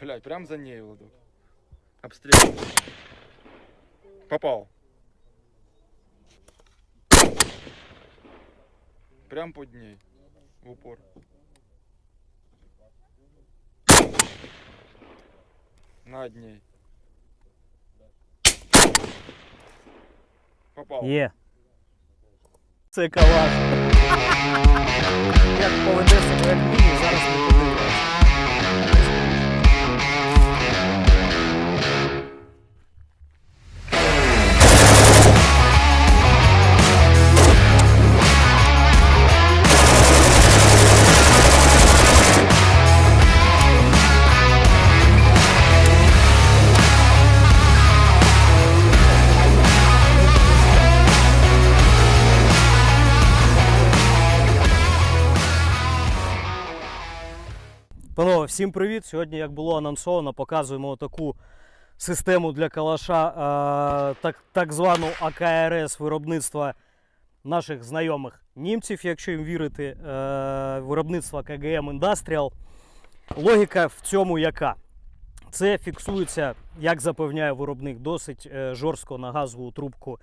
Блять, прям за ней, Владок. Обстреливай. Попал. Прям под ней. В упор. Над ней. Попал. Є. Це калаш. Як поведе себе як міні, зараз ми подивимося. Всім привіт! Сьогодні, як було анонсовано, показуємо таку систему для калаша, е, так, так звану АКРС виробництва наших знайомих німців, якщо їм вірити, е, виробництва КГМ Industrial. Логіка в цьому яка? Це фіксується, як запевняє виробник, досить е, жорстко на газову трубку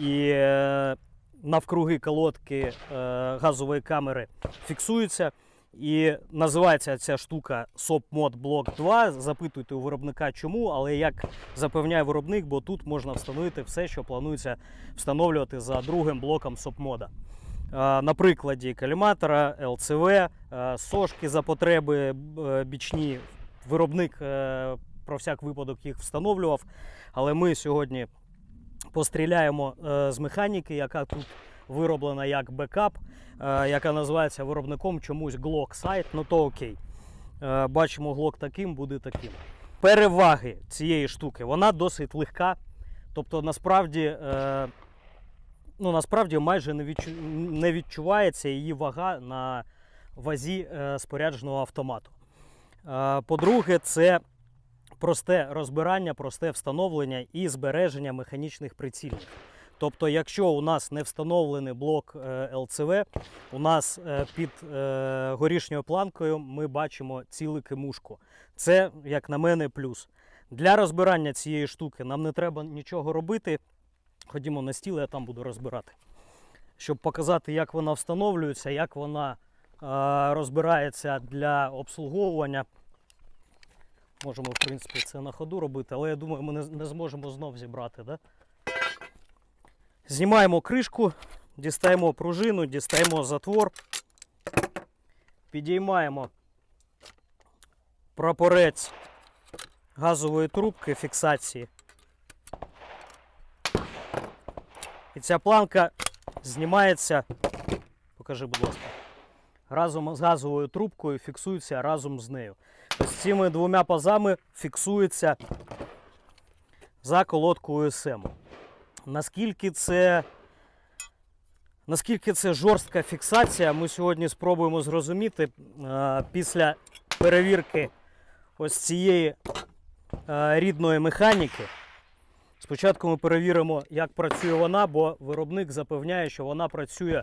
і е, навкруги колодки е, газової камери фіксується. І називається ця штука SOPMOD Block 2. Запитуйте у виробника чому, але як запевняє виробник, бо тут можна встановити все, що планується встановлювати за другим блоком SOPMOD. На прикладі каліматора, ЛЦВ, сошки за потреби е, бічні. Виробник е, про всяк випадок їх встановлював. Але ми сьогодні постріляємо е, з механіки, яка тут вироблена як бекап, е, яка називається виробником чомусь Glock Sight, ну то окей. Е, Бачимо Glock таким, буде таким. Переваги цієї штуки, вона досить легка. Тобто, насправді, е, ну, насправді майже не, відчу... не відчувається її вага на вазі спорядженого автомату. По-друге, це просте розбирання, просте встановлення і збереження механічних прицільників. Тобто, якщо у нас не встановлений блок е, ЛЦВ, у нас е, під е, горішньою планкою ми бачимо ціле кимушку. Це, як на мене, плюс. Для розбирання цієї штуки нам не треба нічого робити. Ходімо на стіл, я там буду розбирати. Щоб показати, як вона встановлюється, як вона розбирається для обслуговування. Можемо, в принципі, це на ходу робити, але я думаю, ми не, не зможемо знов зібрати. Да? Знімаємо кришку, дістаємо пружину, дістаємо затвор, підіймаємо прапорець газової трубки фіксації. І ця планка знімається, покажи, будь ласка, разом з газовою трубкою фіксується разом з нею. Ось цими двома пазами фіксується за колодкою СМ. Наскільки це, наскільки це жорстка фіксація, ми сьогодні спробуємо зрозуміти е, після перевірки ось цієї е, рідної механіки. Спочатку ми перевіримо, як працює вона, бо виробник запевняє, що вона працює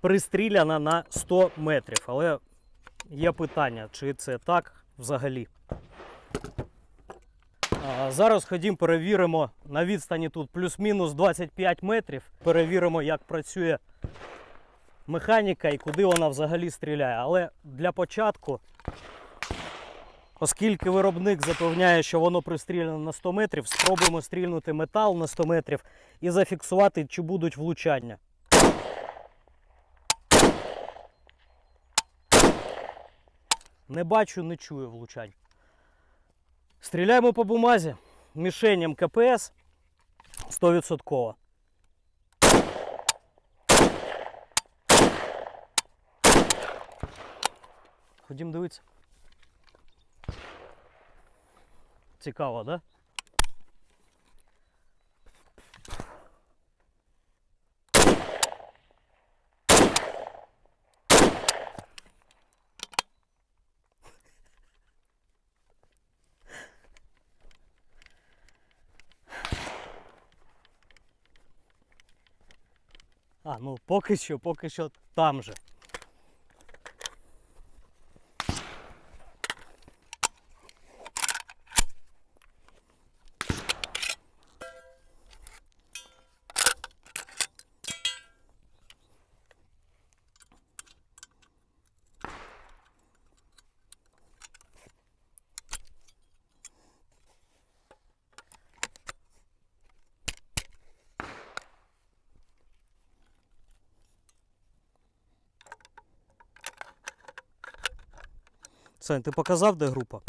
пристріляна на 100 метрів. Але є питання, чи це так взагалі. Зараз ходім, перевіримо на відстані тут плюс-мінус 25 метрів. Перевіримо, як працює механіка і куди вона взагалі стріляє. Але для початку, оскільки виробник запевняє, що воно пристріляно на 100 метрів, спробуємо стрільнути метал на 100 метрів і зафіксувати, чи будуть влучання. Не бачу, не чую влучань. Стріляємо по бумазі. Мішеням КПС 100%. Ходім дивитися. Цікаво, да? А, ну поки що, поки що там же. Сань, ти показав, де група?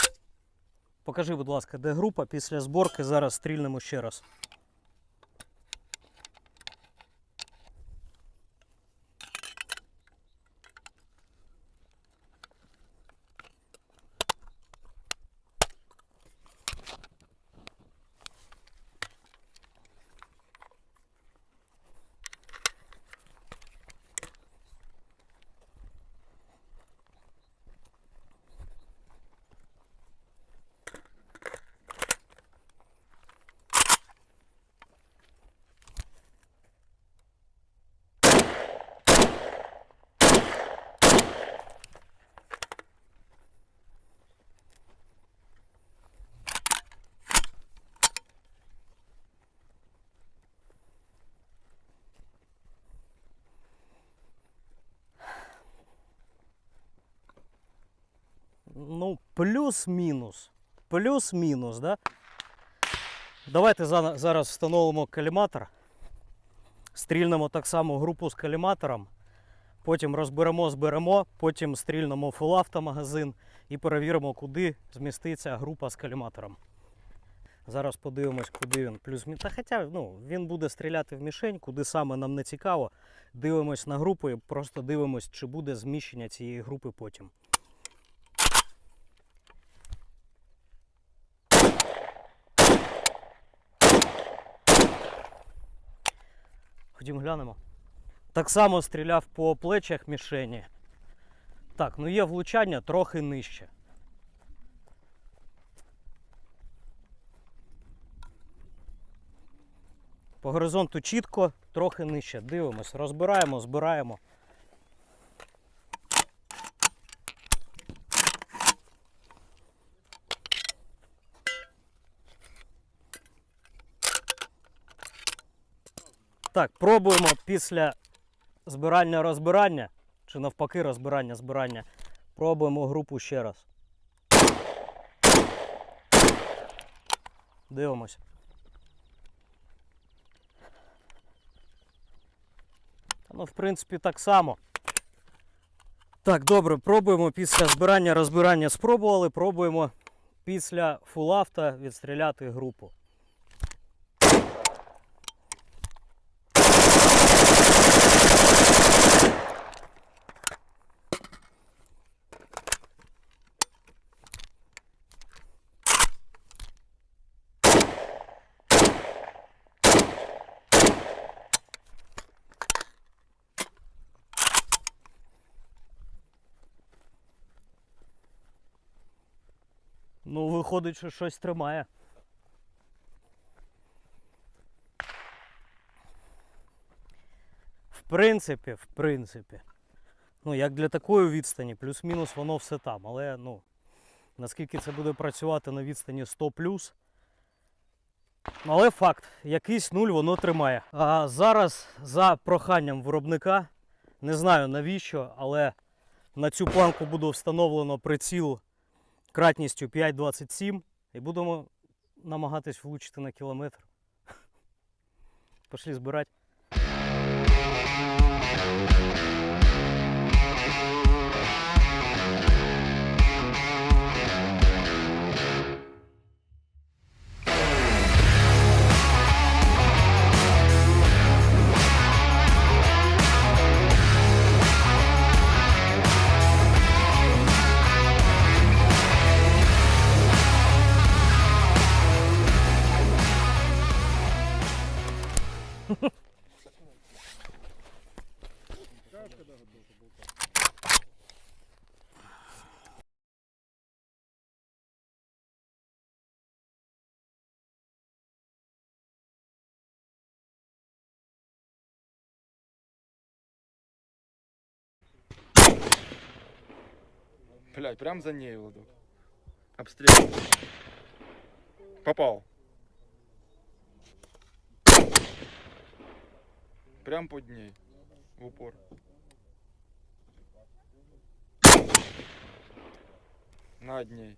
Покажи, будь ласка, де група. Після зборки зараз стрільнемо ще раз. Ну, плюс-мінус. Плюс-мінус, да? Давайте зараз встановимо каліматор. Стрільнемо так само групу з каліматором. Потім розберемо, зберемо, потім стрільнемо фул автомагазин і перевіримо, куди зміститься група з каліматором. Зараз подивимось, куди він плюс Та хоча ну, він буде стріляти в мішень, куди саме нам не цікаво. Дивимось на групу і просто дивимось, чи буде зміщення цієї групи потім. Ходім глянемо. Так само стріляв по плечах мішені. Так, ну є влучання трохи нижче. По горизонту чітко, трохи нижче. Дивимось, розбираємо, збираємо. Так, пробуємо після збирання розбирання, чи навпаки розбирання збирання. Пробуємо групу ще раз. Дивимось. Ну, в принципі, так само. Так, добре, пробуємо після збирання розбирання спробували. Пробуємо після фулавта відстріляти групу. Ну, виходить, що щось тримає. В принципі, в принципі. Ну, як для такої відстані, плюс-мінус воно все там. Але ну, наскільки це буде працювати на відстані 100 плюс. Але факт, якийсь нуль воно тримає. А зараз за проханням виробника, не знаю навіщо, але на цю планку буде встановлено приціл кратністю 5,27 і будемо намагатись влучити на кілометр. Пошли збирати. Блядь, прям за ней, Владок. Обстреливай. Попал. Прям под ней. В упор. Над ней.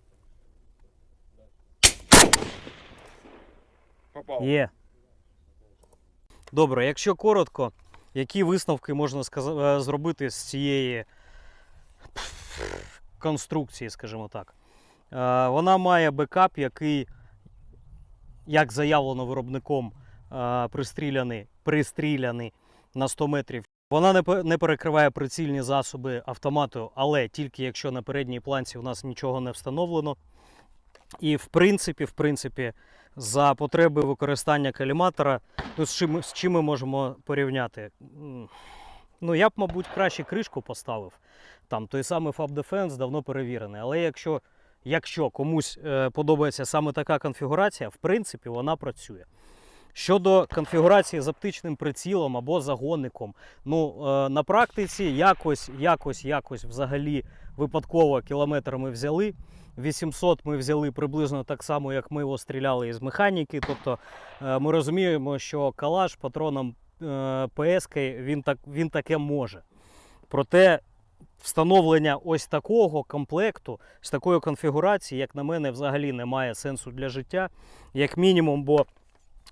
Попал. Є. Добре, якщо коротко, які висновки можна сказа- е, зробити з цієї конструкції, скажімо так. Е, Вона має бекап, який, як заявлено виробником, е, пристріляний, пристріляний на 100 метрів. Вона не, перекриває прицільні засоби автомату, але тільки якщо на передній планці у нас нічого не встановлено. І в принципі, в принципі, за потреби використання каліматора, ну, з, чим, з чим ми можемо порівняти? Ну, я б, мабуть, краще кришку поставив. Там той самий Fab Defense давно перевірений. Але якщо, якщо комусь е, подобається саме така конфігурація, в принципі, вона працює. Щодо конфігурації з оптичним прицілом або загонником, ну е, на практиці якось, якось, якось взагалі випадково кілометр ми взяли. 800 ми взяли приблизно так само, як ми його стріляли із механіки. Тобто е, ми розуміємо, що калаш патроном ПС він, так, він таке може. Проте встановлення ось такого комплекту з такої конфігурації, як на мене, взагалі не має сенсу для життя. Як мінімум, бо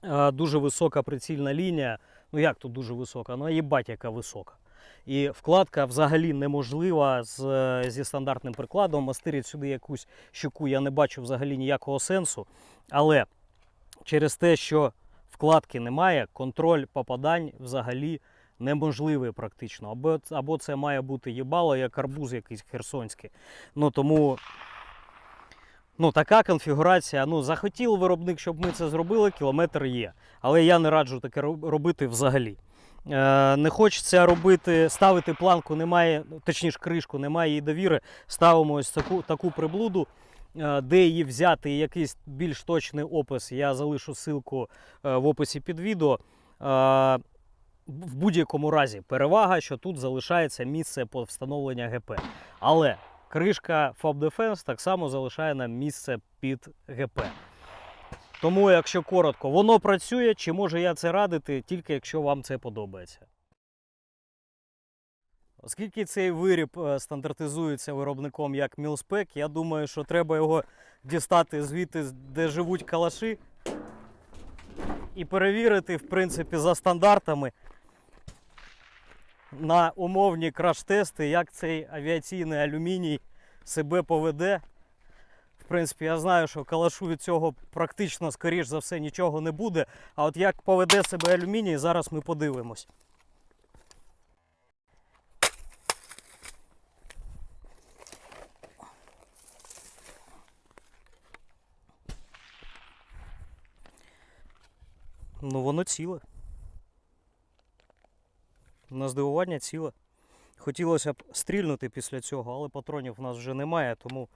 е, дуже висока прицільна лінія. Ну як тут дуже висока? Ну їбать, яка висока. І вкладка взагалі неможлива з, е, зі стандартним прикладом. Мастерить сюди якусь щуку я не бачу взагалі ніякого сенсу. Але через те, що вкладки немає, контроль попадань взагалі неможливий практично. Або, або це має бути їбало, як арбуз якийсь херсонський. Ну тому ну, така конфігурація. Ну, захотів виробник, щоб ми це зробили, кілометр є. Але я не раджу таке робити взагалі. Е, не хочеться робити, ставити планку, немає, точніше кришку, немає її довіри. Ставимо ось таку, таку приблуду. Е, Де її взяти, і якийсь більш точний опис, я залишу ссылку е, в описі під відео. Е, В будь-якому разі перевага, що тут залишається місце по встановленню ГП. Але кришка Fab Defense так само залишає нам місце під ГП. Тому, якщо коротко, воно працює, чи можу я це радити, тільки якщо вам це подобається. Оскільки цей виріб е, стандартизується виробником як мілспек, я думаю, що треба його дістати звідти, де живуть калаші, і перевірити, в принципі, за стандартами на умовні краш-тести, як цей авіаційний алюміній себе поведе. В принципі, я знаю, що калашу від цього практично, скоріш за все, нічого не буде. А от як поведе себе алюміній, зараз ми подивимось. Ну, воно ціле. На здивування ціле. Хотілося б стрільнути після цього, але патронів в нас вже немає, тому